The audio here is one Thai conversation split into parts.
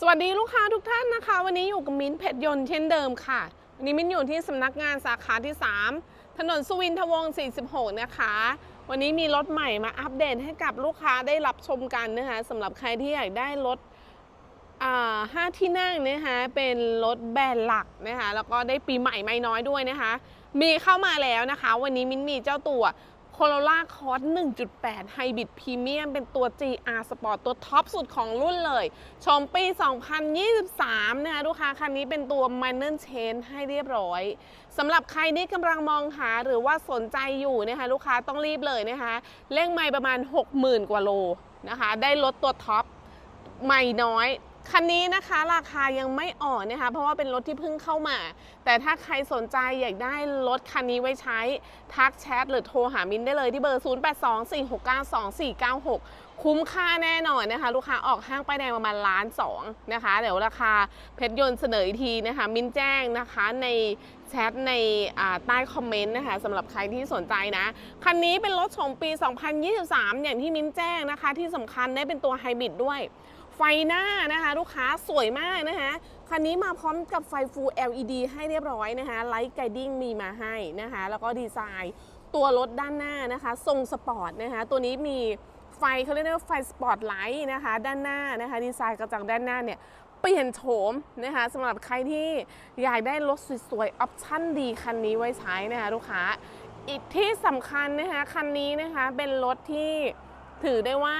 สวัสดีลูกค้าทุกท่านนะคะ วันนี้อยู่กับมิ้นเพชรยนต์เช่นเดิมค่ะ วันนี้มิ้นอยู่ที่สำนักงานสาขาที่ 3 ถนนสุวินทวงศ์46 นะคะ วันนี้มีรถใหม่มาอัปเดตให้กับลูกค้าได้รับชมกันนะคะสำหรับใครที่อยากได้รถห้าที่นั่งนะคะเป็นรถแบรนด์หลักนะคะแล้วก็ได้ปีใหม่ไม่น้อยด้วยนะคะ มีเข้ามาแล้วนะคะ วันนี้มิ้นมีเจ้าตัว Corolla Cross 1.8 Hybrid Premium เป็นตัว GR Sport ตัวท็อปสุดของรุ่นเลย ชมปี 2023 นะคะลูกค้าคันนี้เป็นตัว Minor Change ให้เรียบร้อยสำหรับใครที่กำลังมองหาหรือว่าสนใจอยู่นะคะลูกค้าต้องรีบเลยนะคะเร่งไม่ประมาณ 60,000 กว่าโลนะคะ ได้รถตัวท็อปไม่น้อย คันนี้นะคะราคายังไม่ออกนะคะ เพราะว่าเป็นรถที่เพิ่งเข้ามา แต่ถ้าใครสนใจอยากได้รถคันนี้ไว้ใช้ ทักแชทหรือโทรหามินได้เลยที่เบอร์ 0824692496 คุ้มค่าแน่นอนนะคะ ลูกค้าออกห้างไป้ายแดงประมาณล้านสองนะคะ เดี๋ยวราคาเพชรยนต์เสนออีกทีนะคะ มินแจ้งนะคะในแชทในใต้คอมเมนต์นะคะสำหรับใครที่สนใจนะ คันนี้เป็นรถชมปี 2023 อย่างที่มินแจ้งนะคะ ที่สำคัญได้เป็นตัวไฮบริดด้วย ไฟหน้านะคะลูกค้าสวยมากนะคะคันนี้มาพร้อมกับไฟ Full LED ให้เรียบร้อยนะคะไลท์ไกดิ้งมีมาให้นะคะแล้วก็ดีไซน์ตัวรถด้านหน้านะคะทรงสปอร์ตนะคะตัวนี้มีไฟเขาเรียกว่าไฟสปอร์ตไลท์นะคะด้านหน้านะคะดีไซน์กระจังด้านหน้าเนี่ยเปลี่ยนโฉมนะคะสำหรับใครที่อยากได้รถสวยๆออปชั่นดีคันนี้ไว้ใช้นะคะลูกค้าอีกที่สำคัญนะคะคันนี้นะคะเป็นรถที่ถือได้ว่า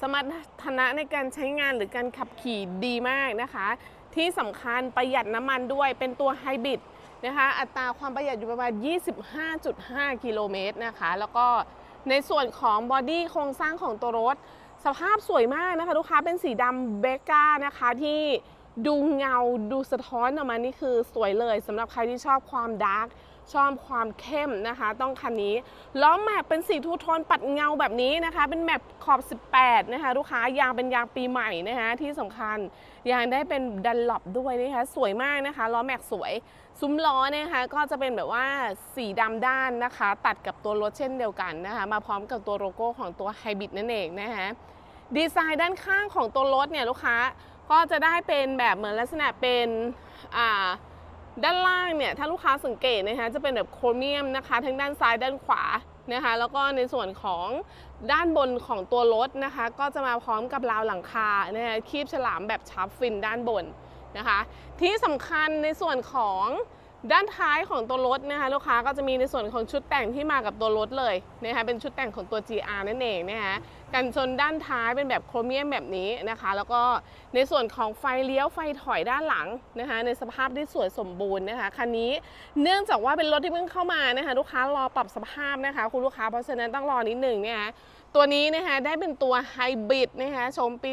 สมรรถนะในการใช้งานหรือการขับขี่ดีมากนะคะ ที่สำคัญประหยัดน้ำมันด้วยเป็นตัวไฮบริดนะคะ อัตราความประหยัดอยู่ประมาณ 25.5 กิโลเมตรนะคะ แล้วก็ในส่วนของบอดี้โครงสร้างของตัวรถ สภาพสวยมากนะคะ ลูกค้าเป็นสีดำเบก้านะคะที่ดูเงาดูสะท้อนออกมานี่คือสวยเลยสำหรับใครที่ชอบความดาร์ก ชอบความเข้มนะคะ ต้องคันนี้ล้อแม็กเป็นสีทูโทนปัดเงาแบบนี้นะคะ เป็นแม็กขอบ 18 นะคะ ลูกค้ายางเป็นยางปีใหม่นะคะที่สำคัญยางได้เป็นดันหลบด้วยนะคะสวยมากนะคะล้อแม็กสวยซุ้มล้อนะคะก็จะเป็นแบบว่าสีดำด้านนะคะ ตัดกับตัวรถเช่นเดียวกันนะคะ มาพร้อมกับตัวโลโก้ของตัวไฮบริดนั่นเองนะคะดีไซน์ด้านข้างของตัวรถเนี่ยลูกค้าก็จะได้เป็นแบบเหมือนลักษณะเป็นอ่า ด้านล่างเนี่ยถ้าลูกค้าสังเกตนะคะจะเป็นแบบโครเมียมนะคะ ทั้งด้านซ้ายด้านขวานะคะแล้วก็ในส่วนของด้านบนของตัวรถนะคะ ก็จะมาพร้อมกับราวหลังคานะคะคีบฉลามแบบชาร์ปฟินด้านบนนะคะ ที่สำคัญในส่วนของ ด้านท้ายของตัวรถนะคะลูกค้าก็จะมีในส่วนของชุดแต่งที่มากับตัวรถเลยนะคะเป็นชุดแต่งของตัว GR นั่นเองนะคะกันชนด้านท้ายเป็นแบบโครเมียมแบบนี้นะคะ แล้วก็ในส่วนของไฟเลี้ยวไฟถอยด้านหลังนะคะในสภาพที่สวยสมบูรณ์นะคะคันนี้เนื่องจากว่าเป็นรถที่เพิ่งเข้ามานะคะลูกค้ารอปรับสภาพนะคะคุณลูกค้าเพราะฉะนั้นต้องรอนิดหนึ่งนะคะตัวนี้นะคะได้เป็นตัวไฮบริดนะคะชมปี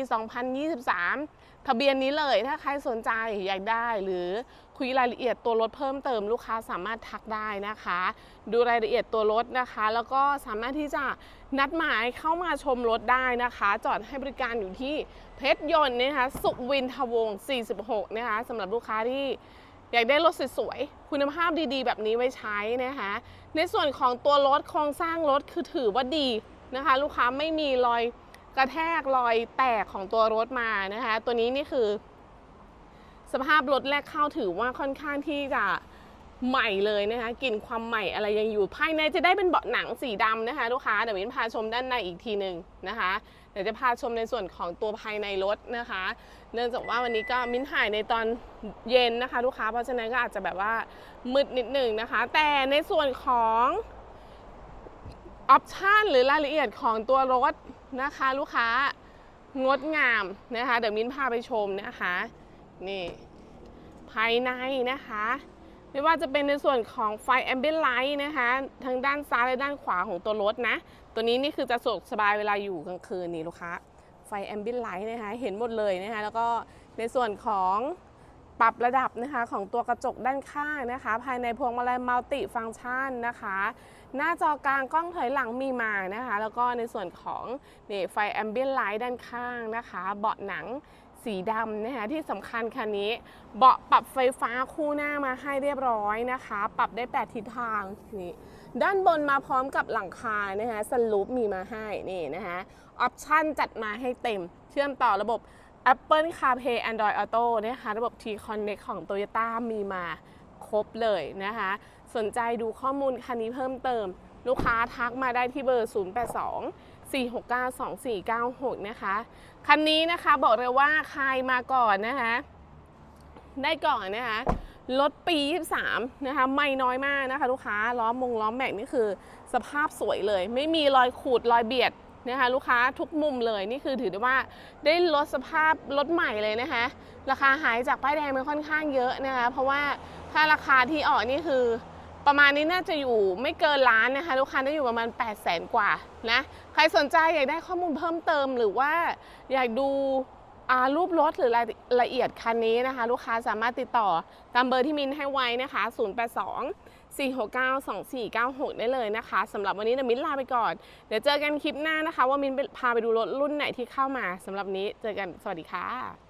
2023 ทะเบียนนี้เลยถ้าใครสนใจอยากได้ หรือคุยรายละเอียดตัวรถเพิ่มเติมลูกค้าสามารถทักได้นะคะ ดูรายละเอียดตัวรถนะคะ แล้วก็สามารถที่จะนัดหมายเข้ามาชมรถได้นะคะ จอดให้บริการอยู่ที่เพชรยนต์นะคะสุวินทวงศ์46 นะคะสำหรับลูกค้าที่อยากได้รถสวยๆ คุณภาพดีๆ แบบนี้ไว้ใช้นะคะ ในส่วนของตัวรถโครงสร้างรถคือถือว่าดีนะคะ ลูกค้าไม่มีรอย กระแทกรอยแตกของตัวรถมานะคะ ตัวนี้นี่คือ สภาพรถแรกเข้าถือว่าค่อนข้างที่จะใหม่เลยนะคะกลิ่นความใหม่อะไรยังอยู่ภายในจะได้เป็นเบาะหนังสีดำนะคะลูกค้าเดี๋ยวมินพาชมด้านในอีกทีหนึ่งนะคะเดี๋ยวจะพาชมในส่วนของตัวภายในรถนะคะ เนื่องจากว่าวันนี้ก็มิ้นถ่ายในตอนเย็นนะคะลูกค้าเพราะฉะนั้นก็อาจจะแบบว่ามืดนิดหนึ่งนะคะ แต่ในส่วนของออปชันหรือรายละเอียดของตัวรถ นะคะลูกค้างดงามนะคะเดี๋ยวมิ้นพาไปชมนะคะนี่ภายในนะคะ ไม่ว่าจะเป็นในส่วนของไฟแอมเบียนไลท์นะคะทั้งด้านซ้ายและด้านขวาของตัวรถนะ ตัวนี้นี่คือจะสะดวกสบายเวลาอยู่กลางคืนนี่ลูกค้าไฟแอมเบียนไลท์นะคะเห็นหมดเลยนะคะแล้วก็ในส่วนของ ปรับระดับนะคะของตัวกระจกด้านข้างนะคะ ภายในพวงมาลัยมัลติฟังก์ชันนะคะ หน้าจอกลางกล้องถอยหลังมีมานะคะ แล้วก็ในส่วนของนี่ไฟแอมเบียนไลท์ด้านข้างนะคะ เบาะหนังสีดำนะคะที่สำคัญคันนี้ เบาะปรับไฟฟ้าคู่หน้ามาให้เรียบร้อยนะคะ ปรับได้ 8 ทิศทางนี่ด้านบนมาพร้อมกับหลังคานะคะสลูปมีมาให้นี่นะคะออปชั่นจัดมาให้เต็ม เชื่อมต่อระบบ Apple CarPlay Android Auto นะคะระบบ T Connect ของ Toyota มีมาครบเลยนะคะ สนใจดูข้อมูลคันนี้เพิ่มเติม ลูกค้าทักมาได้ที่เบอร์ 082 469 2496 นะคะ คันนี้นะคะบอกเลยว่าใครมาก่อนนะคะ ได้ก่อนนะคะรถปี 23 นะคะ ไม่น้อยมากนะคะ ลูกค้าล้อมงล้อมแม็กนี่คือ สภาพสวยเลย ไม่มีรอยขูดรอยเบียด นะคะลูกค้าทุกมุมเลยนี่คือถือได้ว่าได้ลดสภาพรถใหม่เลยนะคะ ราคาหายจากป้ายแดงมันค่อนข้างเยอะนะคะเพราะว่าถ้าราคาที่ออกนี่คือประมาณนี้น่าจะอยู่ไม่เกินล้านนะคะ ลูกค้าได้อยู่ประมาณ 8 0 0แสนกว่านะ ใครสนใจอยากได้ข้อมูลเพิ่มเติมหรือว่าอยากดู รูปรถหรือรายละเอียดคันนี้นะคะ ลูกค้าสามารถติดต่อตามเบอร์ที่มินให้ไว้นะคะ 082 469 2496 ได้เลยนะคะสำหรับวันนี้นะมินลาไปก่อน เดี๋ยวเจอกันคลิปหน้านะคะ ว่ามินพาไปดูรถรุ่นไหนที่เข้ามาสำหรับนี้เจอกันสวัสดีค่ะ